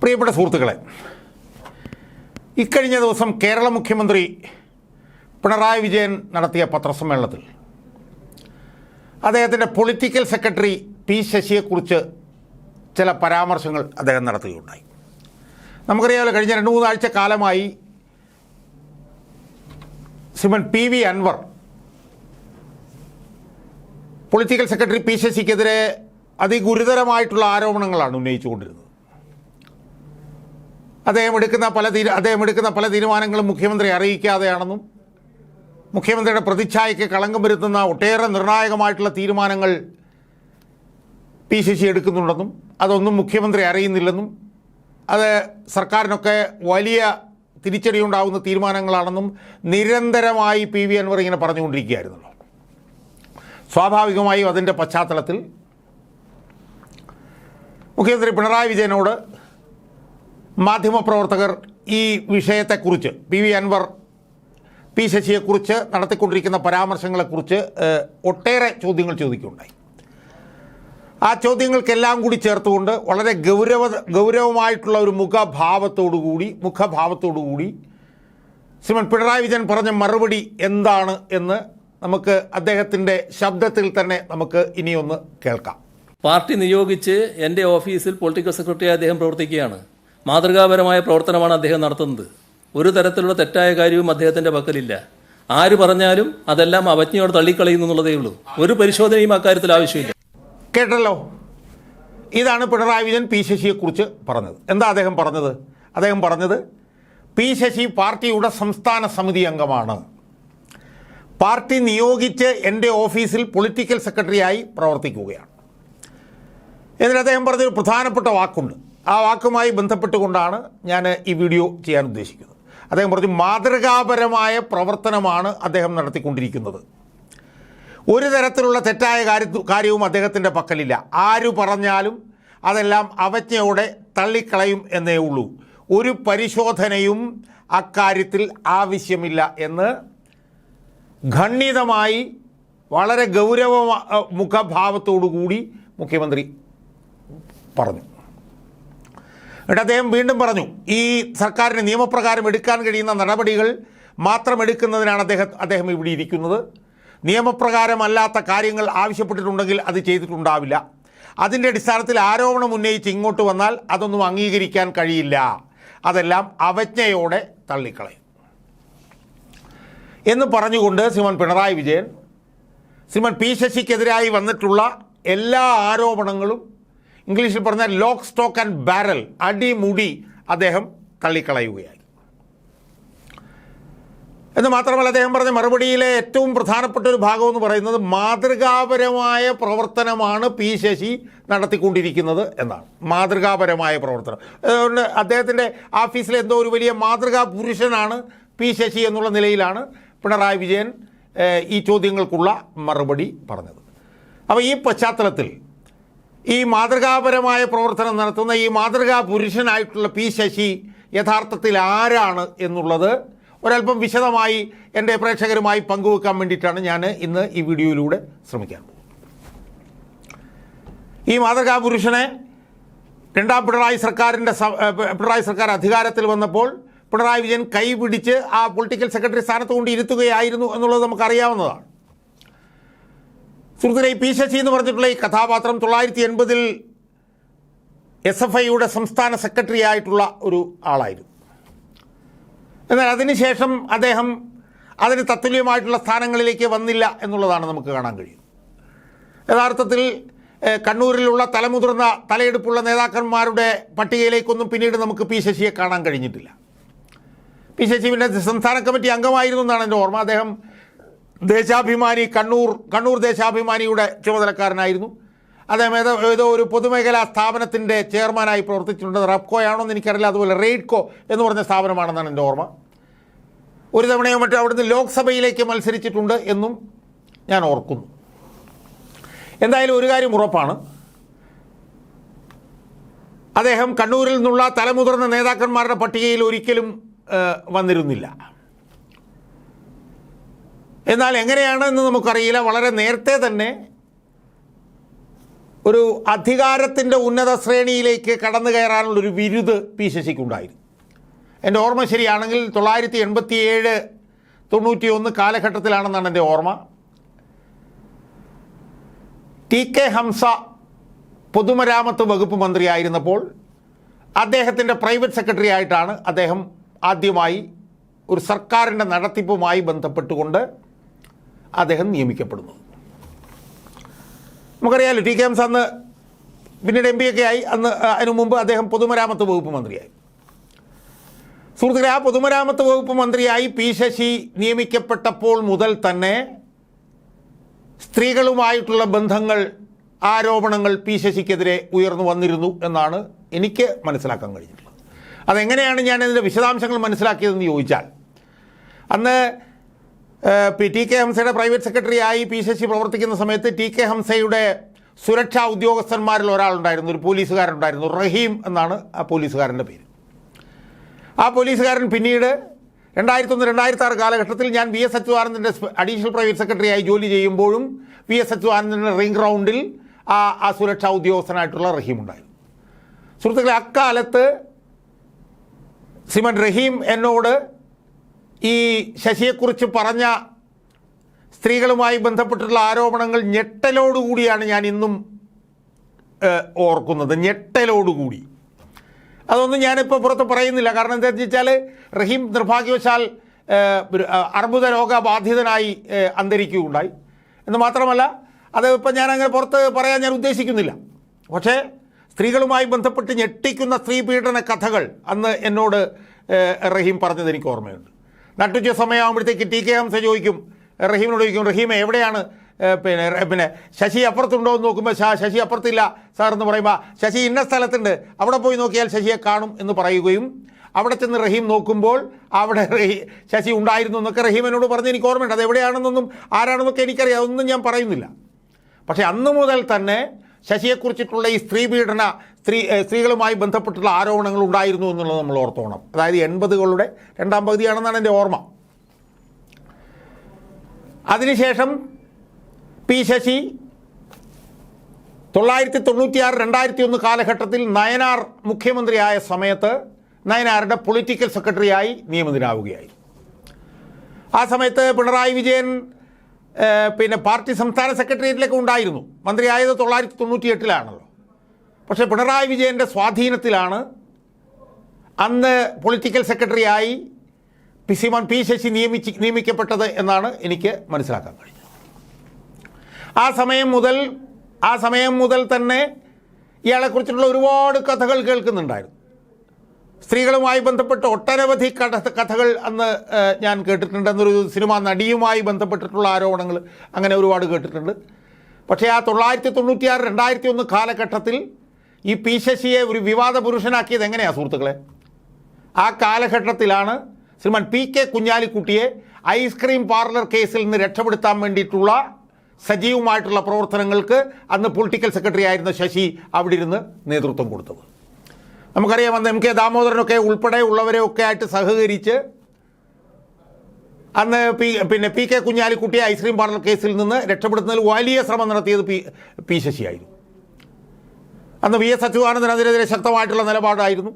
പ്രിയപ്പെട്ട സുഹൃത്തുക്കളെ ഇക്കഴിഞ്ഞ ദിവസം കേരള മുഖ്യമന്ത്രി പിണറായി വിജയൻ നടത്തിയ പത്രസമ്മേളനത്തിൽ അദ്ദേഹത്തിന്റെ പൊളിറ്റിക്കൽ സെക്രട്ടറി പി ശശിയെക്കുറിച്ച് ചില പരാമർശങ്ങൾ അദ്ദേഹം നടത്തുകയുണ്ടായി. നമുക്കറിയാമല്ലോ കഴിഞ്ഞ രണ്ട് മൂന്നാഴ്ച കാലമായി സിമൻ P V Anvar political secretary P ശശിക്കെതിരെ അതിഗുരുതരമായിട്ടുള്ള ആരോപണങ്ങളാണ് ഉന്നയിച്ചുകൊണ്ടിരുന്നത്. അദ്ദേഹം എടുക്കുന്ന പല തീരു അദ്ദേഹം എടുക്കുന്ന പല തീരുമാനങ്ങളും മുഖ്യമന്ത്രി അറിയിക്കാതെയാണെന്നും മുഖ്യമന്ത്രിയുടെ പ്രതിച്ഛായയ്ക്ക് കളങ്കം വരുത്തുന്ന ഒട്ടേറെ നിർണായകമായിട്ടുള്ള തീരുമാനങ്ങൾ പി ശശി എടുക്കുന്നുണ്ടെന്നും അതൊന്നും മുഖ്യമന്ത്രി അറിയുന്നില്ലെന്നും അത് സർക്കാരിനൊക്കെ വലിയ തിരിച്ചടിയുണ്ടാകുന്ന തീരുമാനങ്ങളാണെന്നും നിരന്തരമായി പി വി അൻവർ ഇങ്ങനെ പറഞ്ഞുകൊണ്ടിരിക്കുകയായിരുന്നല്ലോ. സ്വാഭാവികമായും അതിന്റെ പശ്ചാത്തലത്തിൽ മുഖ്യമന്ത്രി പിണറായി വിജയനോട് മാധ്യമപ്രവർത്തകർ ഈ വിഷയത്തെക്കുറിച്ച് പി വി അൻവർ പി ശശിയെക്കുറിച്ച് നടത്തിക്കൊണ്ടിരിക്കുന്ന പരാമർശങ്ങളെക്കുറിച്ച് ഒട്ടേറെ ചോദ്യങ്ങൾ ചോദിക്കുകയുണ്ടായി. ആ ചോദ്യങ്ങൾക്കെല്ലാം കൂടി ചേർത്തുകൊണ്ട് വളരെ ഗൗരവ ഗൗരവമായിട്ടുള്ള ഒരു മുഖഭാവത്തോടുകൂടി മുഖഭാവത്തോടുകൂടി ശ്രീമൻ പിണറായി വിജയൻ പറഞ്ഞ മറുപടി എന്താണ് എന്ന് നമുക്ക് അദ്ദേഹത്തിന്റെ ശബ്ദത്തിൽ തന്നെ നമുക്ക് ഇനിയൊന്ന് കേൾക്കാം. പാർട്ടി നിയോഗിച്ച് എന്റെ ഓഫീസിൽ പൊളിറ്റിക്കൽ സെക്രട്ടറി അദ്ദേഹം പ്രവർത്തിക്കുകയാണ്. മാതൃകാപരമായ പ്രവർത്തനമാണ് അദ്ദേഹം നടത്തുന്നത്. ഒരു തരത്തിലുള്ള തെറ്റായ കാര്യവും അദ്ദേഹത്തിന്റെ പക്കലില്ല. ആര് പറഞ്ഞാലും അതെല്ലാം അവജ്ഞയോട് തള്ളിക്കളയുന്നു എന്നുള്ളതേ ഉള്ളൂ. ഒരു പരിശോധനയും അക്കാര്യത്തിൽ ആവശ്യമില്ല. കേട്ടല്ലോ? ഇതാണ് പിണറായി വിജയൻ പി ശശിയെക്കുറിച്ച് പറഞ്ഞത്. എന്താ അദ്ദേഹം പറഞ്ഞത്? അദ്ദേഹം പറഞ്ഞത് പി ശശി പാർട്ടിയുടെ സംസ്ഥാന സമിതി അംഗമാണ്. പാർട്ടി നിയോഗിച്ച് എന്റെ ഓഫീസിൽ പൊളിറ്റിക്കൽ സെക്രട്ടറിയായി പ്രവർത്തിക്കുകയാണ്. എന്നിട്ട് അദ്ദേഹം പറഞ്ഞൊരു പ്രധാനപ്പെട്ട വാക്കുണ്ട്. ആ വാക്കുമായി ബന്ധപ്പെട്ടുകൊണ്ടാണ് ഞാൻ ഈ വീഡിയോ ചെയ്യാൻ ഉദ്ദേശിക്കുന്നത്. അദ്ദേഹം പറഞ്ഞു മാതൃകാപരമായ പ്രവർത്തനമാണ് അദ്ദേഹം നടത്തിക്കൊണ്ടിരിക്കുന്നത്. ഒരു തരത്തിലുള്ള തെറ്റായ കാര്യ കാര്യവും അദ്ദേഹത്തിന്റെ പക്കലില്ല. ആര് പറഞ്ഞാലും അതെല്ലാം അവജ്ഞയോടെ തള്ളിക്കളയും എന്നേ ഉള്ളൂ. ഒരു പരിശോധനയും അക്കാര്യത്തിൽ ആവശ്യമില്ല എന്ന് ഖണ്ഡിതമായി വളരെ ഗൗരവ മുഖഭാവത്തോടു കൂടി മുഖ്യമന്ത്രി പറഞ്ഞു. എന്നിട്ട് അദ്ദേഹം വീണ്ടും പറഞ്ഞു ഈ സർക്കാരിന് നിയമപ്രകാരം എടുക്കാൻ കഴിയുന്ന നടപടികൾ മാത്രം എടുക്കുന്നതിനാണ് അദ്ദേഹം അദ്ദേഹം ഇവിടെ ഇരിക്കുന്നത്. നിയമപ്രകാരമല്ലാത്ത കാര്യങ്ങൾ ആവശ്യപ്പെട്ടിട്ടുണ്ടെങ്കിൽ അത് ചെയ്തിട്ടുണ്ടാവില്ല. അതിന്റെ അടിസ്ഥാനത്തിൽ ആരോപണം ഉന്നയിച്ച് ഇങ്ങോട്ട് വന്നാൽ അതൊന്നും അംഗീകരിക്കാൻ കഴിയില്ല. അതെല്ലാം അവജ്ഞയോടെ തള്ളിക്കളയും. എന്ന് പറഞ്ഞുകൊണ്ട് ശ്രീമൻ പിണറായി വിജയൻ ശ്രീമൻ പി ശശിക്കെതിരായി വന്നിട്ടുള്ള എല്ലാ ആരോപണങ്ങളും ഇംഗ്ലീഷിൽ പറഞ്ഞാൽ ലോക്ക് സ്റ്റോക്ക് ആൻഡ് ബാരൽ അടിമുടി അദ്ദേഹം തള്ളിക്കളയുകയായി എന്ന് മാത്രമല്ല അദ്ദേഹം പറഞ്ഞ മറുപടിയിലെ ഏറ്റവും പ്രധാനപ്പെട്ട ഒരു ഭാഗം എന്ന് പറയുന്നത് മാതൃകാപരമായ പ്രവർത്തനമാണ് പി ശശി നടത്തിക്കൊണ്ടിരിക്കുന്നത് എന്നാണ്. മാതൃകാപരമായ പ്രവർത്തനം. അതുകൊണ്ട് അദ്ദേഹത്തിന്റെ ഓഫീസിലെ എന്തോ ഒരു വലിയ മാതൃകാ പുരുഷനാണ് പി ശശി എന്നുള്ള നിലയിലാണ് പിണറായി വിജയൻ ഈ ചോദ്യങ്ങൾക്കുള്ള മറുപടി പറഞ്ഞത്. അപ്പോൾ ഈ പശ്ചാത്തലത്തിൽ ഈ മാതൃകാപരമായ പ്രവർത്തനം നടത്തുന്ന ഈ മാതൃകാ പുരുഷനായിട്ടുള്ള പി ശശി യഥാർത്ഥത്തിൽ ആരാണ് എന്നുള്ളത് ഒരല്പം വിശദമായി എന്റെ പ്രേക്ഷകരുമായി പങ്കുവെക്കാൻ വേണ്ടിയിട്ടാണ് ഞാൻ ഇന്ന് ഈ വീഡിയോയിലൂടെ ശ്രമിക്കാൻ ഈ മാതൃകാ പുരുഷനെ രണ്ടാം പിണറായി സർക്കാരിന്റെ പിണറായി സർക്കാർ അധികാരത്തിൽ വന്നപ്പോൾ പിണറായി വിജയൻ കൈപിടിച്ച് ആ പൊളിറ്റിക്കൽ സെക്രട്ടറി സ്ഥാനത്ത് കൊണ്ട് ഇരുത്തുകയായിരുന്നു എന്നുള്ളത് നമുക്കറിയാവുന്നതാണ്. സുഹൃത്തിനെ പി ശശി എന്ന് പറഞ്ഞിട്ടുള്ള ഈ കഥാപാത്രം തൊള്ളായിരത്തി എൺപതിൽ എസ് എഫ് ഐയുടെ സംസ്ഥാന സെക്രട്ടറി ആയിട്ടുള്ള ഒരു ആളായിരുന്നു. എന്നാൽ അതിനുശേഷം അദ്ദേഹം അതിന് തത്തുല്യമായിട്ടുള്ള സ്ഥാനങ്ങളിലേക്ക് വന്നില്ല എന്നുള്ളതാണ് നമുക്ക് കാണാൻ കഴിയും യഥാർത്ഥത്തിൽ കണ്ണൂരിലുള്ള തലമുതിർന്ന തലയെടുപ്പുള്ള നേതാക്കന്മാരുടെ പട്ടികയിലേക്കൊന്നും പിന്നീട് നമുക്ക് പി ശശിയെ കാണാൻ കഴിഞ്ഞിട്ടില്ല. പി ശശി പിന്നെ സംസ്ഥാന കമ്മിറ്റി അംഗമായിരുന്നു എന്നാണ് എന്റെ ഓർമ്മ. അദ്ദേഹം ദേശാഭിമാനി കണ്ണൂർ കണ്ണൂർ ദേശാഭിമാനിയുടെ ചുമതലക്കാരനായിരുന്നു. അദ്ദേഹം ഏതോ ഏതോ ഒരു പൊതുമേഖലാ സ്ഥാപനത്തിന്റെ ചെയർമാനായി പ്രവർത്തിച്ചിട്ടുണ്ട്. റബ്കോയാണോ എന്ന് എനിക്കറിയില്ല. അതുപോലെ റെയ്ഡ്കോ എന്ന് പറഞ്ഞ സ്ഥാപനമാണെന്നാണ് എന്റെ ഓർമ്മ. ഒരു തവണയോ മറ്റോ അവിടുന്ന് ലോക്സഭയിലേക്ക് മത്സരിച്ചിട്ടുണ്ട് എന്നും ഞാൻ ഓർക്കുന്നു. എന്തായാലും ഒരു കാര്യം ഉറപ്പാണ്. അദ്ദേഹം കണ്ണൂരിൽ നിന്നുള്ള തലമുതിർന്ന നേതാക്കന്മാരുടെ പട്ടികയിൽ ഒരിക്കലും വന്നിരുന്നില്ല. എന്നാൽ എങ്ങനെയാണെന്ന് നമുക്കറിയില്ല. വളരെ നേരത്തെ തന്നെ ഒരു അധികാരത്തിന്റെ ഉന്നത ശ്രേണിയിലേക്ക് കടന്നു കയറാനുള്ളൊരു വിരുദ് പി ശശിക്കുണ്ടായിരുന്നു. എന്റെ ഓർമ്മ ശരിയാണെങ്കിൽ തൊള്ളായിരത്തി എൺപത്തി ഏഴ് തൊണ്ണൂറ്റി ഒന്ന് കാലഘട്ടത്തിലാണെന്നാണ് എന്റെ ഓർമ്മ. ടി കെ ഹംസ പൊതുമരാമത്ത് വകുപ്പ് മന്ത്രിയായിരുന്നപ്പോൾ അദ്ദേഹത്തിന്റെ പ്രൈവറ്റ് സെക്രട്ടറി ആയിട്ടാണ് അദ്ദേഹം ആദ്യമായി ഒരു സർക്കാരിന്റെ നടത്തിപ്പുമായി ബന്ധപ്പെട്ടുകൊണ്ട് അദ്ദേഹം നിയമിക്കപ്പെടുന്നത് നമുക്കറിയാമല്ലോ ടി കെ എംസ് അന്ന് പിന്നീട് എം പി ഒക്കെ ആയി. അന്ന് അതിനു മുമ്പ് അദ്ദേഹം പൊതുമരാമത്ത് വകുപ്പ് മന്ത്രിയായി. സുഹൃത്തുക്കളെ ആ പൊതുമരാമത്ത് വകുപ്പ് മന്ത്രിയായി പി ശശി നിയമിക്കപ്പെട്ടപ്പോൾ മുതൽ തന്നെ സ്ത്രീകളുമായിട്ടുള്ള ബന്ധങ്ങൾ ആരോപണങ്ങൾ പി ശശിക്കെതിരെ ഉയർന്നു വന്നിരുന്നു എന്നാണ് എനിക്ക് മനസ്സിലാക്കാൻ കഴിഞ്ഞിട്ടുള്ളത്. അതെങ്ങനെയാണ് ഞാൻ ഇതിന്റെ വിശദാംശങ്ങൾ മനസ്സിലാക്കിയതെന്ന് ചോദിച്ചാൽ അന്ന് പി ടി കെ ഹംസയുടെ പ്രൈവറ്റ് സെക്രട്ടറി ആയി പി ശശി പ്രവർത്തിക്കുന്ന സമയത്ത് ടി കെ ഹംസയുടെ സുരക്ഷാ ഉദ്യോഗസ്ഥന്മാരിൽ ഒരാളുണ്ടായിരുന്നു ഒരു പോലീസുകാരുണ്ടായിരുന്നു റഹീം എന്നാണ് ആ പോലീസുകാരന്റെ പേര്. ആ പോലീസുകാരൻ പിന്നീട് രണ്ടായിരത്തി ഒന്ന് രണ്ടായിരത്തി ആറ് കാലഘട്ടത്തിൽ ഞാൻ വി എസ് അച്യുതാനന്ദന്റെ അഡീഷണൽ പ്രൈവറ്റ് സെക്രട്ടറിയായി ജോലി ചെയ്യുമ്പോഴും വി എസ് അച്യുതാനന്ദന്റെ റിംഗ് റൗണ്ടിൽ ആ ആ സുരക്ഷാ ഉദ്യോഗസ്ഥനായിട്ടുള്ള റഹീം ഉണ്ടായിരുന്നു. സുഹൃത്തുക്കളെ അക്കാലത്ത് സിമൻ റഹീം എന്നോട് ഈ ശശിയെക്കുറിച്ച് പറഞ്ഞ സ്ത്രീകളുമായി ബന്ധപ്പെട്ടിട്ടുള്ള ആരോപണങ്ങൾ ഞെട്ടലോടുകൂടിയാണ് ഞാൻ ഇന്നും ഓർക്കുന്നത്. ഞെട്ടലോടുകൂടി. അതൊന്നും ഞാനിപ്പോൾ പുറത്ത് പറയുന്നില്ല. കാരണം എന്താണെന്ന് വെച്ചാൽ റഹീം നിർഭാഗ്യവശാൽ അർബുദ രോഗബാധിതനായി അന്തരിക്കുകയുണ്ടായി. എന്ന് മാത്രമല്ല അത് ഇപ്പം ഞാനങ്ങനെ പുറത്ത് പറയാൻ ഞാൻ ഉദ്ദേശിക്കുന്നില്ല. പക്ഷേ സ്ത്രീകളുമായി ബന്ധപ്പെട്ട് ഞെട്ടിക്കുന്ന സ്ത്രീ പീഡന കഥകൾ അന്ന് എന്നോട് റഹീം പറഞ്ഞത് എനിക്ക് ഓർമ്മയുണ്ട്. നട്ടുച്ച സമയമാകുമ്പോഴത്തേക്ക് ടി കെ ഹംസ ചോദിക്കും റഹീമിനോട് ചോദിക്കും റഹീമ എവിടെയാണ് പിന്നെ പിന്നെ ശശി അപ്പുറത്തുണ്ടോ എന്ന് നോക്കുമ്പോൾ ശശി അപ്പുറത്തില്ല സാർ എന്ന് പറയുമ്പോൾ ശശി ഇന്ന സ്ഥലത്തുണ്ട് അവിടെ പോയി നോക്കിയാൽ ശശിയെ കാണും എന്ന് പറയുകയും അവിടെ ചെന്ന് റഹീം നോക്കുമ്പോൾ അവിടെ ശശി ഉണ്ടായിരുന്നു എന്നൊക്കെ റഹീമിനോട് പറഞ്ഞ് എനിക്ക് ഓർമ്മയുണ്ട്. അത് എവിടെയാണെന്നൊന്നും ആരാണെന്നൊക്കെ എനിക്കറിയാം. അതൊന്നും ഞാൻ പറയുന്നില്ല. പക്ഷേ അന്ന് മുതൽ തന്നെ ശശിയെക്കുറിച്ചിട്ടുള്ള ഈ സ്ത്രീ പീഡന സ്ത്രീ സ്ത്രീകളുമായി ബന്ധപ്പെട്ടുള്ള ആരോപണങ്ങൾ ഉണ്ടായിരുന്നു എന്നുള്ളത് നമ്മൾ ഓർത്തോണം. അതായത് എൺപതുകളുടെ രണ്ടാം പകുതിയാണെന്നാണ് എന്റെ ഓർമ്മ. അതിനുശേഷം പി ശശി തൊള്ളായിരത്തി തൊണ്ണൂറ്റിയാറ് രണ്ടായിരത്തി ഒന്ന് കാലഘട്ടത്തിൽ നയനാർ മുഖ്യമന്ത്രിയായ സമയത്ത് നയനാറിന്റെ പൊളിറ്റിക്കൽ സെക്രട്ടറിയായി നിയമിതനാവുകയായി. ആ സമയത്ത് പിണറായി വിജയൻ പിന്നെ പാർട്ടി സംസ്ഥാന സെക്രട്ടേറിയറ്റിലൊക്കെ ഉണ്ടായിരുന്നു. മന്ത്രിയായത് തൊള്ളായിരത്തി തൊണ്ണൂറ്റി എട്ടിലാണല്ലോ പക്ഷേ പിണറായി വിജയന്റെ സ്വാധീനത്തിലാണ് അന്ന് പൊളിറ്റിക്കൽ സെക്രട്ടറിയായി പി സി മോൻ പി ശശി നിയമിച്ച് നിയമിക്കപ്പെട്ടത് എന്നാണ് എനിക്ക് മനസ്സിലാക്കാൻ കഴിഞ്ഞത്. ആ സമയം മുതൽ ആ സമയം മുതൽ തന്നെ ഇയാളെക്കുറിച്ചുള്ള ഒരുപാട് കഥകൾ കേൾക്കുന്നുണ്ടായിരുന്നു. സ്ത്രീകളുമായി ബന്ധപ്പെട്ട് ഒട്ടനവധി കഥ കഥകൾ അന്ന് ഞാൻ കേട്ടിട്ടുണ്ട്. എന്നൊരു സിനിമാ നടിയുമായി ബന്ധപ്പെട്ടിട്ടുള്ള ആരോപണങ്ങൾ അങ്ങനെ ഒരുപാട് കേട്ടിട്ടുണ്ട്. പക്ഷേ ആ തൊള്ളായിരത്തി തൊണ്ണൂറ്റിയാറ് രണ്ടായിരത്തി ഒന്ന് കാലഘട്ടത്തിൽ ഈ പി ശശിയെ ഒരു വിവാദ പുരുഷനാക്കിയത് എങ്ങനെയാണ് സുഹൃത്തുക്കളെ? ആ കാലഘട്ടത്തിലാണ് ശ്രീമാൻ പി കെ കുഞ്ഞാലിക്കുട്ടിയെ ഐസ്ക്രീം പാർലർ കേസിൽ നിന്ന് രക്ഷപ്പെടുത്താൻ വേണ്ടിയിട്ടുള്ള സജീവമായിട്ടുള്ള പ്രവർത്തനങ്ങൾക്ക് അന്ന് പൊളിറ്റിക്കൽ സെക്രട്ടറി ആയിരുന്ന ശശി അവിടെ ഇരുന്ന് നേതൃത്വം കൊടുത്തത്. നമുക്കറിയാം അന്ന് എം കെ ദാമോദരനൊക്കെ ഉൾപ്പെടെ ഉള്ളവരെയൊക്കെ ആയിട്ട് സഹകരിച്ച് അന്ന് പി പിന്നെ പി കെ കുഞ്ഞാലിക്കുട്ടിയെ ഐസ്ക്രീം പാർലർ കേസിൽ നിന്ന് രക്ഷപ്പെടുത്തുന്നതിൽ വലിയ ശ്രമം നടത്തിയത് പി പി ശശിയായിരുന്നു. അന്ന് വി എസ് അച്യുതാനന്ദൻ അതിനെതിരെ ശക്തമായിട്ടുള്ള നിലപാടായിരുന്നു.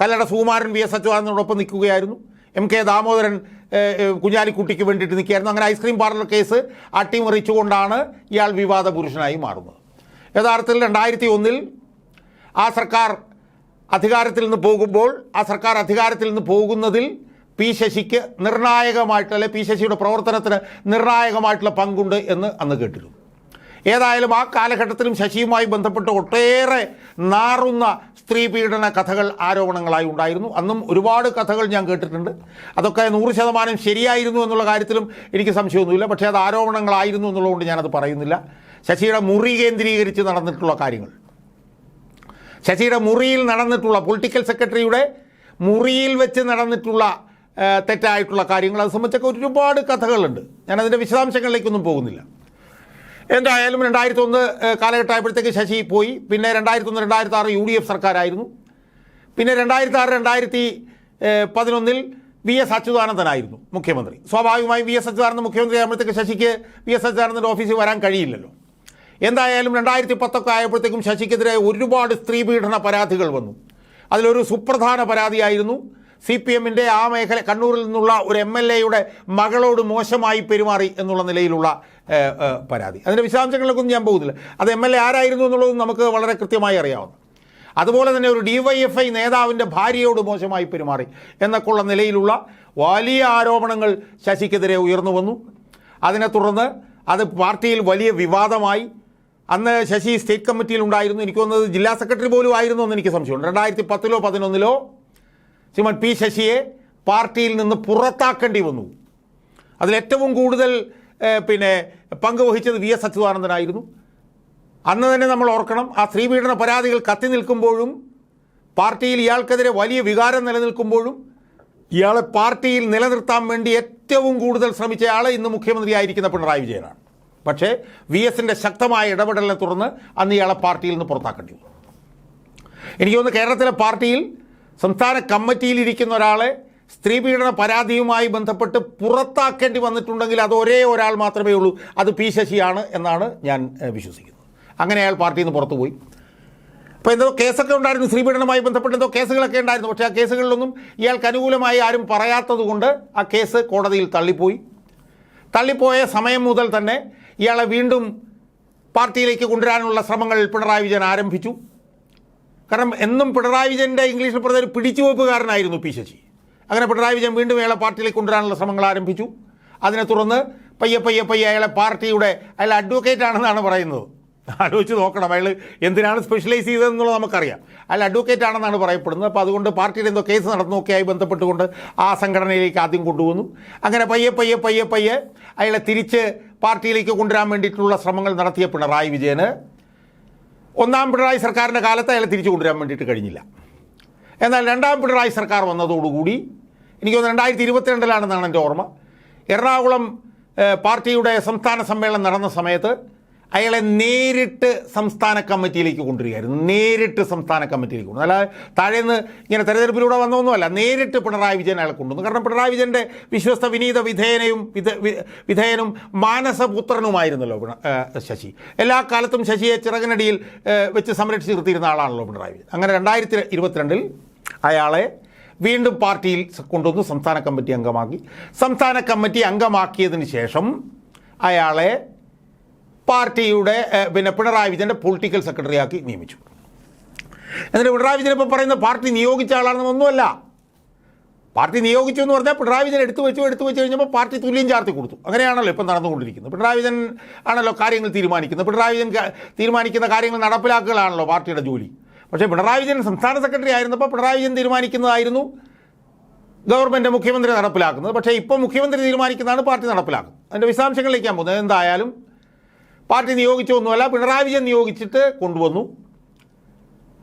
കല്ലട സുകുമാരൻ വി എസ് അച്യുതാനന്ദനോടൊപ്പം നിൽക്കുകയായിരുന്നു. എം കെ ദാമോദരൻ കുഞ്ഞാലിക്കുട്ടിക്ക് വേണ്ടിയിട്ട് നിൽക്കുകയായിരുന്നു. അങ്ങനെ ഐസ്ക്രീം പാർലർ കേസ് അട്ടിമറിച്ചുകൊണ്ടാണ് ഇയാൾ വിവാദ പുരുഷനായി മാറുന്നത്. യഥാർത്ഥത്തിൽ രണ്ടായിരത്തി ഒന്നിൽ ആ സർക്കാർ അധികാരത്തിൽ നിന്ന് പോകുമ്പോൾ ആ സർക്കാർ അധികാരത്തിൽ നിന്ന് പോകുന്നതിൽ പി ശശിക്ക് നിർണായകമായിട്ടുള്ള പി ശശിയുടെ പ്രവർത്തനത്തിന് നിർണായകമായിട്ടുള്ള പങ്കുണ്ട് എന്ന് അന്ന് കേട്ടിരുന്നു. ഏതായാലും ആ കാലഘട്ടത്തിലും ശശിയുമായി ബന്ധപ്പെട്ട് ഒട്ടേറെ നാറുന്ന സ്ത്രീ പീഡന കഥകൾ ആരോപണങ്ങളായി ഉണ്ടായിരുന്നു. അന്നും ഒരുപാട് കഥകൾ ഞാൻ കേട്ടിട്ടുണ്ട്. അതൊക്കെ നൂറ് ശതമാനം ശരിയായിരുന്നു എന്നുള്ള കാര്യത്തിലും എനിക്ക് സംശയമൊന്നുമില്ല. പക്ഷേ അത് ആരോപണങ്ങളായിരുന്നു എന്നുള്ളതുകൊണ്ട് ഞാനത് പറയുന്നില്ല. ശശിയുടെ മുറി കേന്ദ്രീകരിച്ച് നടന്നിട്ടുള്ള കാര്യങ്ങൾ. ശശിയുടെ മുറിയിൽ നടന്നിട്ടുള്ള പൊളിറ്റിക്കൽ സെക്രട്ടറിയുടെ മുറിയിൽ വെച്ച് നടന്നിട്ടുള്ള തെറ്റായിട്ടുള്ള കാര്യങ്ങൾ. അത് സംബന്ധിച്ചൊക്കെ ഒരുപാട് കഥകളുണ്ട്. ഞാനതിന്റെ വിശദാംശങ്ങളിലേക്കൊന്നും പോകുന്നില്ല. എന്തായാലും രണ്ടായിരത്തി ഒന്ന് കാലഘട്ടമായപ്പോഴത്തേക്ക് ശശി പോയി. പിന്നെ രണ്ടായിരത്തി ഒന്ന് രണ്ടായിരത്തി ആറ് യു ഡി എഫ് സർക്കാരായിരുന്നു. പിന്നെ രണ്ടായിരത്തി ആറ് രണ്ടായിരത്തി പതിനൊന്നിൽ വി എസ് അച്യുതാനന്ദനായിരുന്നു മുഖ്യമന്ത്രി. സ്വാഭാവികമായും വി എസ് അച്യുതാനന്ദൻ മുഖ്യമന്ത്രി ശശിക്ക് വി എസ് അച്യുതാനന്ദന്റെ ഓഫീസിൽ വരാൻ കഴിയില്ലല്ലോ. എന്തായാലും രണ്ടായിരത്തി പത്തൊക്കെ ആയപ്പോഴത്തേക്കും ശശിക്കെതിരെ ഒരുപാട് സ്ത്രീ പീഡന പരാതികൾ വന്നു. അതിലൊരു സുപ്രധാന പരാതിയായിരുന്നു. സി പി എമ്മിന്റെ ആ മേഖല കണ്ണൂരിൽ നിന്നുള്ള ഒരു എം എൽ എയുടെ മകളോട് മോശമായി പെരുമാറി എന്നുള്ള നിലയിലുള്ള പരാതി. അതിന്റെ വിശദാംശങ്ങളിലേക്കൊന്നും ഞാൻ പോകുന്നില്ല അത് എം എൽ എ ആരായിരുന്നു എന്നുള്ളതും നമുക്ക് വളരെ കൃത്യമായി അറിയാവുന്നു. അതുപോലെ തന്നെ ഒരു ഡിവൈഎഫ്ഐ നേതാവിന്റെ ഭാര്യയോട് മോശമായി പെരുമാറി എന്നൊക്കെയുള്ള നിലയിലുള്ള വലിയ ആരോപണങ്ങൾ ശശിക്കെതിരെ ഉയർന്നു വന്നു. അതിനെ തുടർന്ന് അത് പാർട്ടിയിൽ വലിയ വിവാദമായി. അന്ന് ശശി സ്റ്റേറ്റ് കമ്മിറ്റിയിൽ ഉണ്ടായിരുന്നു. എനിക്ക് തോന്നുന്നത് ജില്ലാ സെക്രട്ടറി പോലും ആയിരുന്നു എന്ന് എനിക്ക് സംശയമുണ്ട്. രണ്ടായിരത്തി പത്തിലോ പതിനൊന്നിലോ ശ്രീമൻ പി ശശിയെ പാർട്ടിയിൽ നിന്ന് പുറത്താക്കേണ്ടി വന്നു. അതിലേറ്റവും കൂടുതൽ പിന്നെ പങ്കുവഹിച്ചത് വി എസ് അച്യുതാനന്ദനായിരുന്നു. അന്ന് തന്നെ നമ്മൾ ഓർക്കണം ആ സ്ത്രീപീഡന പരാതികൾ കത്തി നിൽക്കുമ്പോഴും പാർട്ടിയിൽ ഇയാൾക്കെതിരെ വലിയ വികാരം നിലനിൽക്കുമ്പോഴും ഇയാളെ പാർട്ടിയിൽ നിലനിർത്താൻ വേണ്ടി ഏറ്റവും കൂടുതൽ ശ്രമിച്ച ആൾ ഇന്ന് മുഖ്യമന്ത്രിയായിരിക്കുന്ന പിണറായി വിജയനാണ്. പക്ഷേ വി എസിന്റെ ശക്തമായ ഇടപെടലിനെ തുടർന്ന് അന്ന് ഇയാളെ പാർട്ടിയിൽ നിന്ന് പുറത്താക്കേണ്ടി വന്നു. എനിക്ക് തോന്നുന്നു കേരളത്തിലെ പാർട്ടിയിൽ സംസ്ഥാന കമ്മിറ്റിയിൽ ഇരിക്കുന്ന ഒരാളെ സ്ത്രീപീഡന പരാതിയുമായി ബന്ധപ്പെട്ട് പുറത്താക്കേണ്ടി വന്നിട്ടുണ്ടെങ്കിൽ അത് ഒരേ ഒരാൾ മാത്രമേ ഉള്ളൂ. അത് പി ശശിയാണ് എന്നാണ് ഞാൻ വിശ്വസിക്കുന്നത്. അങ്ങനെ അയാൾ പാർട്ടിയിൽ നിന്ന് പുറത്തുപോയി. അപ്പോൾ എന്തോ കേസൊക്കെ ഉണ്ടായിരുന്നു സ്ത്രീപീഡനവുമായി ബന്ധപ്പെട്ട് എന്തോ കേസുകളൊക്കെ ഉണ്ടായിരുന്നു. പക്ഷേ ആ കേസുകളിലൊന്നും ഇയാൾക്ക് അനുകൂലമായി ആരും പറയാത്തതുകൊണ്ട് ആ കേസ് കോടതിയിൽ തള്ളിപ്പോയി. തള്ളിപ്പോയ സമയം മുതൽ തന്നെ ഇയാളെ വീണ്ടും പാർട്ടിയിലേക്ക് കൊണ്ടുവരാനുള്ള ശ്രമങ്ങൾ പിണറായി വിജയൻ ആരംഭിച്ചു. കാരണം എന്നും പിണറായി വിജയന്റെ ഇംഗ്ലീഷിൽ പറഞ്ഞ ഒരു പിടിച്ചുവെപ്പുകാരനായിരുന്നു പി ശശി. അങ്ങനെ പിണറായി വിജയൻ വീണ്ടും അയാളെ പാർട്ടിയിലേക്ക് കൊണ്ടുവരാനുള്ള ശ്രമങ്ങൾ ആരംഭിച്ചു. അതിനെ തുടർന്ന് പയ്യെ പയ്യെ പയ്യെ അയാളെ പാർട്ടിയുടെ അയാൾ അഡ്വക്കേറ്റ് ആണെന്നാണ് പറയുന്നത്. ആലോചിച്ച് നോക്കണം അയാൾ എന്തിനാണ് സ്പെഷ്യലൈസ് ചെയ്തതെന്നുള്ളത് നമുക്കറിയാം. അയാൾ അഡ്വക്കേറ്റ് ആണെന്നാണ് പറയപ്പെടുന്നത്. അപ്പോൾ അതുകൊണ്ട് പാർട്ടിയുടെ എന്തോ കേസ് നടന്നൊക്കെയായി ബന്ധപ്പെട്ടുകൊണ്ട് ആ സംഘടനയിലേക്ക് ആദ്യം കൊണ്ടുവന്നു. അങ്ങനെ പയ്യെ പയ്യെ പയ്യെ പയ്യെ അയാളെ തിരിച്ച് പാർട്ടിയിലേക്ക് കൊണ്ടുവരാൻ വേണ്ടിയിട്ടുള്ള ശ്രമങ്ങൾ നടത്തിയ പിണറായി വിജയന് ഒന്നാം പിണറായി സർക്കാരിന്റെ കാലത്ത് അയാളെ തിരിച്ചു കൊണ്ടുവരാൻ വേണ്ടിയിട്ട് കഴിഞ്ഞില്ല. എന്നാൽ രണ്ടാം പിണറായി സർക്കാർ വന്നതോടുകൂടി എനിക്ക് തോന്നുന്നു രണ്ടായിരത്തി ഇരുപത്തിരണ്ടിലാണെന്നാണ് എന്റെ ഓർമ്മ എറണാകുളം പാർട്ടിയുടെ സംസ്ഥാന സമ്മേളനം നടന്ന സമയത്ത് അയാളെ നേരിട്ട് സംസ്ഥാന കമ്മിറ്റിയിലേക്ക് കൊണ്ടുവരികയായിരുന്നു. നേരിട്ട് സംസ്ഥാന കമ്മിറ്റിയിലേക്ക് കൊണ്ടു അല്ലാതെ താഴേന്ന് ഇങ്ങനെ തെരഞ്ഞെടുപ്പിലൂടെ വന്നൊന്നുമല്ല നേരിട്ട് പിണറായി വിജയൻ അയാളെ കൊണ്ടുവന്നു. കാരണം പിണറായി വിജയന്റെ വിശ്വസ്ത വിനീത വിധേയനയും വിധേയനും മാനസപുത്രനുമായിരുന്നല്ലോ ശശി. എല്ലാ കാലത്തും ശശിയെ ചിറകിനടിയിൽ വെച്ച് സംരക്ഷിച്ച് നിർത്തിയിരുന്ന ആളാണല്ലോ പിണറായി വിജയൻ. അങ്ങനെ രണ്ടായിരത്തി ഇരുപത്തിരണ്ടിൽ അയാളെ വീണ്ടും പാർട്ടിയിൽ കൊണ്ടുവന്ന് സംസ്ഥാന കമ്മിറ്റി അംഗമാക്കി. സംസ്ഥാന കമ്മിറ്റി അംഗമാക്കിയതിന് ശേഷം അയാളെ പാർട്ടിയുടെ പിന്നെ പിണറായി വിജയന്റെ പൊളിറ്റിക്കൽ സെക്രട്ടറിയാക്കി നിയമിച്ചു. എന്നിട്ട് പിണറായി വിജയൻ ഇപ്പോൾ പറയുന്ന പാർട്ടി നിയോഗിച്ച ആളാണെന്നൊന്നുമല്ല പാർട്ടി നിയോഗിച്ചു എന്ന് പറഞ്ഞാൽ പിണറായി വിജയൻ എടുത്തു വെച്ചു എടുത്തു വെച്ച് കഴിഞ്ഞപ്പോൾ പാർട്ടി തുല്യം ചാർത്തി കൊടുത്തു. അങ്ങനെയാണല്ലോ ഇപ്പം നടന്നുകൊണ്ടിരിക്കുന്നത്. പിണറായി വിജയൻ ആണല്ലോ കാര്യങ്ങൾ തീരുമാനിക്കുന്നത്. പിണറായി വിജയൻ തീരുമാനിക്കുന്ന കാര്യങ്ങൾ നടപ്പിലാക്കുകയാണല്ലോ പാർട്ടിയുടെ ജോലി. പക്ഷേ പിണറായി വിജയൻ സംസ്ഥാന സെക്രട്ടറി ആയിരുന്നപ്പോൾ പിണറായി വിജയൻ തീരുമാനിക്കുന്നതായിരുന്നു ഗവൺമെന്റ് മുഖ്യമന്ത്രി നടപ്പിലാക്കുന്നത്. പക്ഷേ ഇപ്പോൾ മുഖ്യമന്ത്രി തീരുമാനിക്കുന്നതാണ് പാർട്ടി നടപ്പിലാക്കുന്നത്. അതിന്റെ വിശദാംശങ്ങളിലേക്ക് ഞാൻ പോകുന്നത് എന്തായാലും പാർട്ടി നിയോഗിച്ചൊന്നുമല്ല പിണറായി വിജയൻ നിയോഗിച്ചിട്ട് കൊണ്ടുവന്നു.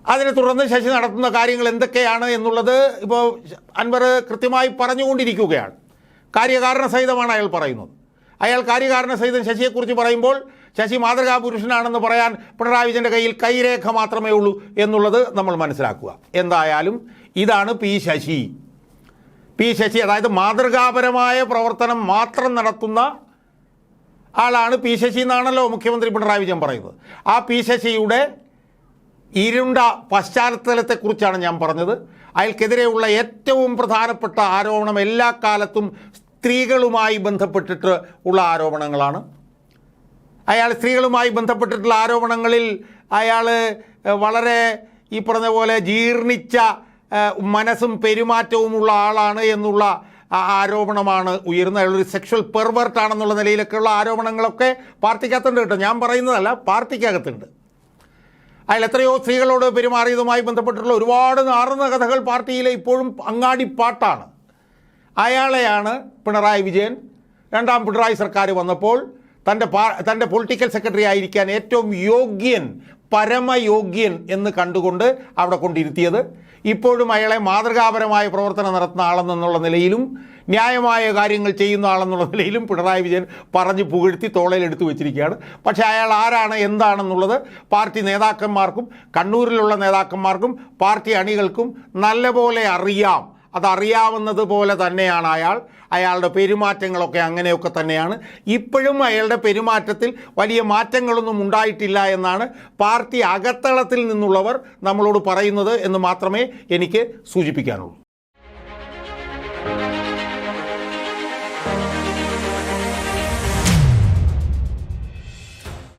അതിനെ തുടർന്ന് ശശി നടത്തുന്ന കാര്യങ്ങൾ എന്തൊക്കെയാണ് എന്നുള്ളത് ഇപ്പോൾ അൻവർ കൃത്യമായി പറഞ്ഞുകൊണ്ടിരിക്കുകയാണ്. കാര്യകാരണ സഹിതമാണ് അയാൾ പറയുന്നത്. അയാൾ കാര്യകാരണ സഹിതം ശശിയെക്കുറിച്ച് പറയുമ്പോൾ ശശി മാതൃകാ പുരുഷനാണെന്ന് പറയാൻ പിണറായി വിജയന്റെ കയ്യിൽ കൈരേഖ മാത്രമേ ഉള്ളൂ എന്നുള്ളത് നമ്മൾ മനസ്സിലാക്കുക. എന്തായാലും ഇതാണ് പി ശശി. പി ശശി അതായത് മാതൃകാപരമായ പ്രവർത്തനം മാത്രം നടത്തുന്ന ആളാണ് പി ശശി എന്നാണല്ലോ മുഖ്യമന്ത്രി പിണറായി വിജയൻ പറയുന്നത്. ആ പി ശശിയുടെ ഇരുണ്ട പശ്ചാത്തലത്തെക്കുറിച്ചാണ് ഞാൻ പറഞ്ഞത്. അയാൾക്കെതിരെയുള്ള ഏറ്റവും പ്രധാനപ്പെട്ട ആരോപണം എല്ലാ കാലത്തും സ്ത്രീകളുമായി ബന്ധപ്പെട്ടിട്ട് ഉള്ള ആരോപണങ്ങളാണ്. അയാൾ സ്ത്രീകളുമായി ബന്ധപ്പെട്ടിട്ടുള്ള ആരോപണങ്ങളിൽ അയാൾ വളരെ ഈ പറഞ്ഞ പോലെ ജീർണിച്ച മനസ്സും പെരുമാറ്റവുമുള്ള ആളാണ് എന്നുള്ള ആരോപണമാണ് ഉയർന്ന അയാളൊരു സെക്ഷൽ പെർവേർട്ടാണെന്നുള്ള നിലയിലൊക്കെയുള്ള ആരോപണങ്ങളൊക്കെ പാർട്ടിക്കകത്തുണ്ട് കേട്ടോ. ഞാൻ പറയുന്നതല്ല പാർട്ടിക്കകത്തുണ്ട്. അയാൾ എത്രയോ സ്ത്രീകളോട് പെരുമാറിയതുമായി ബന്ധപ്പെട്ടിട്ടുള്ള ഒരുപാട് നാറുന്ന കഥകൾ പാർട്ടിയിലെ ഇപ്പോഴും അങ്ങാടിപ്പാട്ടാണ് അയാളെയാണ് പിണറായി വിജയൻ. രണ്ടാം പിണറായി സർക്കാർ വന്നപ്പോൾ തന്റെ പാ തന്റെ പൊളിറ്റിക്കൽ സെക്രട്ടറി ആയിരിക്കാൻ ഏറ്റവും യോഗ്യൻ പരമയോഗ്യൻ എന്ന് കണ്ടുകൊണ്ട് അവിടെ കൊണ്ടിരുത്തിയത്. ഇപ്പോഴും അയാളെ മാതൃകാപരമായ പ്രവർത്തനം നടത്തുന്ന ആളെന്നുള്ള നിലയിലും ന്യായമായ കാര്യങ്ങൾ ചെയ്യുന്ന ആളെന്നുള്ള നിലയിലും പിണറായി വിജയൻ പറഞ്ഞ് പുകഴ്ത്തി തോളയിലെടുത്തു വെച്ചിരിക്കുകയാണ്. പക്ഷേ അയാൾ ആരാണ് എന്താണെന്നുള്ളത് പാർട്ടി നേതാക്കന്മാർക്കും കണ്ണൂരിലുള്ള നേതാക്കന്മാർക്കും പാർട്ടി അണികൾക്കും നല്ലപോലെ അറിയാം. അതറിയാവുന്നത് പോലെ തന്നെയാണ് അയാൾ. അയാളുടെ പെരുമാറ്റങ്ങളൊക്കെ അങ്ങനെയൊക്കെ തന്നെയാണ്. ഇപ്പോഴും അയാളുടെ പെരുമാറ്റത്തിൽ വലിയ മാറ്റങ്ങളൊന്നും ഉണ്ടായിട്ടില്ല എന്നാണ് പാർട്ടി അകത്തളത്തിൽ നിന്നുള്ളവർ നമ്മളോട് പറയുന്നത് എന്ന് മാത്രമേ എനിക്ക് സൂചിപ്പിക്കാനുള്ളൂ.